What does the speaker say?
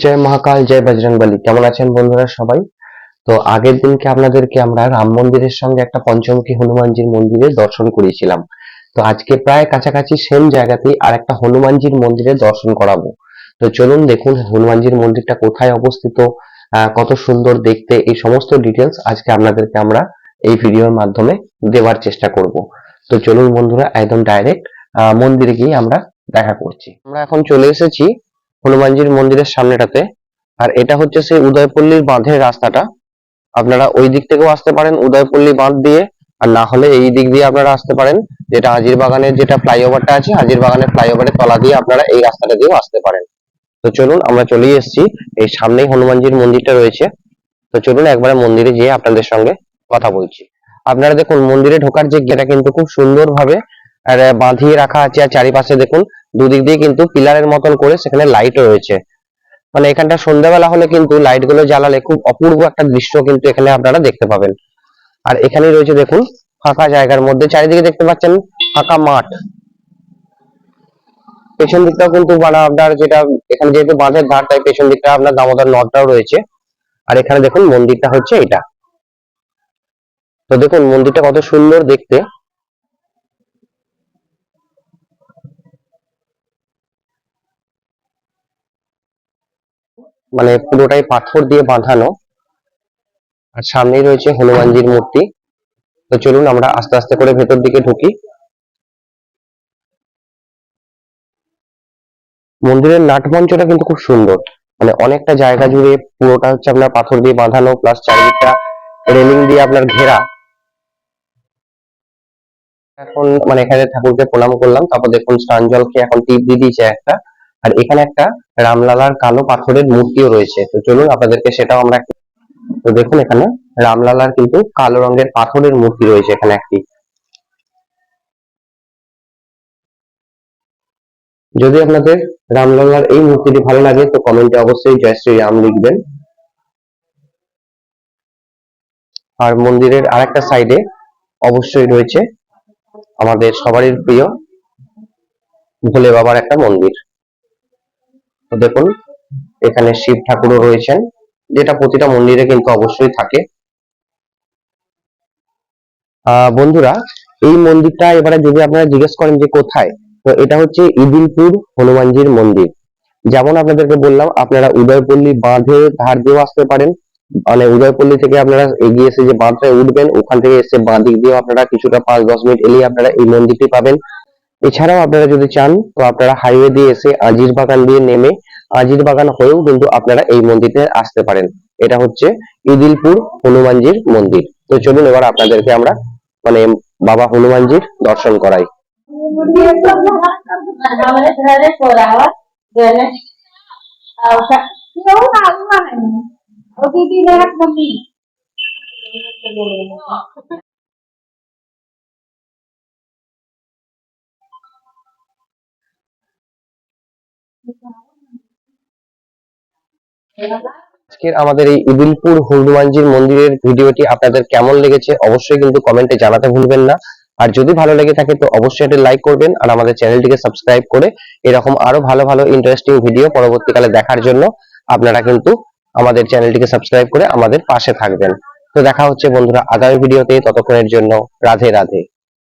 জয় মহাকাল, জয় বজরংবলী। কেমন আছেন বন্ধুরা সবাই? তো আগের দিনকে আপনাদেরকে আমরা রাম মন্দিরের সঙ্গে একটা পঞ্চমুখী হনুমানজির মন্দিরে দর্শন করিয়েছিলাম। তো আজকে প্রায় কাছাকাছি সেম জায়গাতেই আর একটা হনুমানজির মন্দিরে দর্শন করাবো। তো চলুন দেখুন হনুমানজির মন্দিরটা কোথায় অবস্থিত কত সুন্দর দেখতে, এই সমস্ত ডিটেলস আজকে আপনাদেরকে আমরা এই ভিডিওর মাধ্যমে দেওয়ার চেষ্টা করব। তো চলুন বন্ধুরা, একদম ডাইরেক্ট মন্দিরে গিয়ে আমরা দেখা করছি। আমরা এখন চলে এসেছি হনুমানজির মন্দিরের সামনেটাতে। আর এটা হচ্ছে সেই উদয়পল্লীর বাঁধের রাস্তাটা। আপনারা ওই দিক থেকেও আসতে পারেন উদয়পল্লী বাঁধ দিয়ে। আর না হলে এই দিক দিয়ে আপনারা আসতে পারেন। যেটা হাজির বাগানের যেটা ফ্লাইওভারটা আছে, হাজির বাগানের ফ্লাইওভারের তলা দিয়ে আপনারা এই রাস্তাটা দিয়েও আসতে পারেন। তো চলুন, আমরা চলেই এসেছি। এই সামনেই হনুমানজির মন্দিরটা রয়েছে। তো চলুন একবারে মন্দিরে যেয়ে আপনাদের সঙ্গে কথা বলছি। আপনারা দেখুন, মন্দিরে ঢোকার যে গেটটা কিন্তু খুব সুন্দরভাবে আর বাঁধিয়ে রাখা আছে। আর চারিপাশে দেখুন, দুদিক দিয়ে কিন্তু পিলারের মতন করে সেখানে লাইটও রয়েছে। মানে এখানটা সন্ধ্যাবেলা হলে কিন্তু লাইটগুলো জ্বালালে খুব অপূর্ব একটা দৃশ্য কিন্তু এখানে আপনারা দেখতে পাবেন। আর এখানে রয়েছে দেখুন, ফাঁকা জায়গার মধ্যে। চারিদিকে দেখতে পাচ্ছেন, ফাঁকা মাঠ। পেছন দিকটাও কিন্তু মানে আপনার যেটা, এখানে যেহেতু বাঁধের ধার, তাই পেছন দিকটা আপনার দামোদর নদটাও রয়েছে। আর এখানে দেখুন, মন্দিরটা হচ্ছে এটা তো দেখুন, মন্দিরটা কত সুন্দর দেখতে। মানে পুরোটাই পাথর দিয়ে বাঁধানো। আর সামনেই রয়েছে হনুমানজির মূর্তি। তো চলুন আমরা আস্তে আস্তে করে ভেতর দিকে ঢুকি। মন্দিরের নাটমঞ্চটা কিন্তু খুব সুন্দর। মানে অনেকটা জায়গা জুড়ে পুরোটা হচ্ছে আপনার পাথর দিয়ে বাঁধানো প্লাস চারিদিকটা রেলিং দিয়ে আপনার ঘেরা। এখন মানে এখানে ঠাকুরকে প্রণাম করলাম, তারপর দেখুন স্নান জল খেয়ে এখন টিপ দিয়ে দিয়েছে একটা। আর এখানে একটা রামলালার কালো পাথরের মূর্তিও রয়েছে। তো চলুন আপনাদেরকে সেটাও আমরা তো দেখুন এখানে রামলালার কিন্তু কালো রঙের পাথরের মূর্তি রয়েছে এখানে একটি। যদি আপনাদের রামলালার এই মূর্তিটি ভালো লাগে, তো কমেন্টে অবশ্যই জয় শ্রী রাম লিখবেন। আর মন্দিরের আরেকটা সাইডে অবশ্যই রয়েছে আমাদের সবারই প্রিয় ভোলে বাবার একটা মন্দির। তো দেখুন, এখানে শিব ঠাকুরও রয়েছেন, যেটা প্রতিটা মন্দিরে কিন্তু অবশ্যই থাকে। বন্ধুরা, এই মন্দিরটা এবারে যদি আপনারা জিজ্ঞেস করেন যে কোথায়, তো এটা হচ্ছে ইদিলপুর হনুমানজির মন্দির। যেমন আপনাদেরকে বললাম, আপনারা উদয়পল্লী বাঁধে ধার দিয়েও আসতে পারেন। মানে উদয়পল্লী থেকে আপনারা এগিয়ে এসে যে বাঁধটায় উঠবেন, ওখান থেকে এসে বাঁ দিক দিয়েও আপনারা কিছুটা পাঁচ দশ মিনিট এলেই আপনারা এই মন্দিরটি পাবেন। এছাড়াও আপনারা যদি চান, তো আপনারা হাইওয়ে দিয়ে এসে আজির বাগান দিয়ে নেমে আজির বাগান হয়েও কিন্তু আপনারা এই মন্দিরে আসতে পারেন। এটা হচ্ছে ইদিলপুর হনুমানজির মন্দির। তো চলুন এবার আপনাদেরকে আমরা মানে বাবা হনুমানজির দর্শন করাই। আমাদের আজকের আমাদের এই ইদিলপুর হনুমানজির মন্দিরের ভিডিওটি আপনাদের কেমন লেগেছে অবশ্যই কিন্তু কমেন্টে জানাতে ভুলবেন না। আর যদি ভালো লেগে থাকে তো অবশ্যই একটা লাইক করবেন আর আমাদের চ্যানেলটিকে সাবস্ক্রাইব করে এরকম আরও ভালো ভালো ইন্টারেস্টিং ভিডিও পরবর্তীকালে দেখার জন্য আপনারা কিন্তু আমাদের চ্যানেলটিকে সাবস্ক্রাইব করে আমাদের পাশে থাকবেন। তো দেখা হচ্ছে বন্ধুরা আগামী ভিডিওতে ততক্ষণের জন্য রাধে রাধে।